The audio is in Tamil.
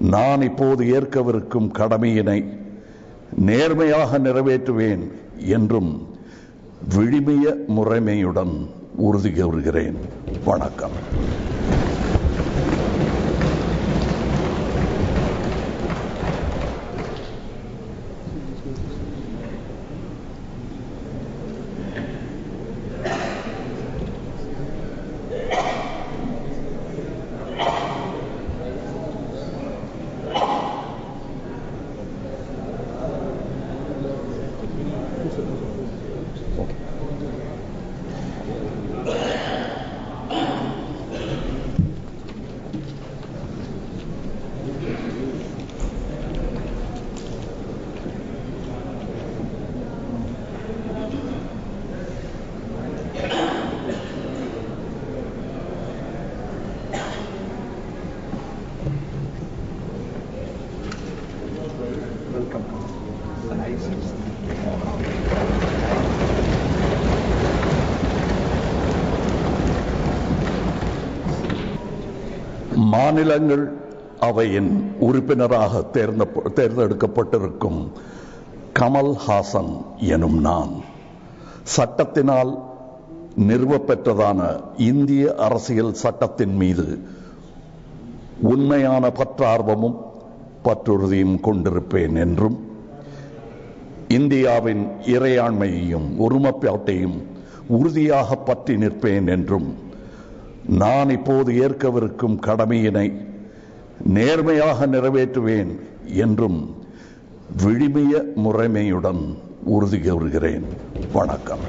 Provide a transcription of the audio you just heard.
நான் இப்போது ஏற்கவிருக்கும் கடமையினை நேர்மையாக நிறைவேற்றுவேன் என்றும் விழிமைய முறைமையுடன் உறுதி கூறுகிறேன். வணக்கம். மாநிலங்கள் அவையின் உறுப்பினராக தேர்ந்த தேர்ந்தெடுக்கப்பட்டிருக்கும் கமல் ஹாசன் எனும் நான் சட்டத்தினால் நிறுவப்பெற்றதான இந்திய அரசியல் சட்டத்தின் மீது உண்மையான பற்றார்வமும் பற்றுறுதியும் கொண்டிருப்பேன் என்றும் இந்தியாவின் இறையாண்மையையும் ஒருமைப்பாட்டையும் உறுதியாக பற்றி நிற்பேன் என்றும் நான் இப்போது ஏற்கவிருக்கும் கடமையினை நேர்மையாக நிறைவேற்றுவேன் என்றும் விழிமிய முறைமையுடன் உறுதி கூறுகிறேன். வணக்கம்.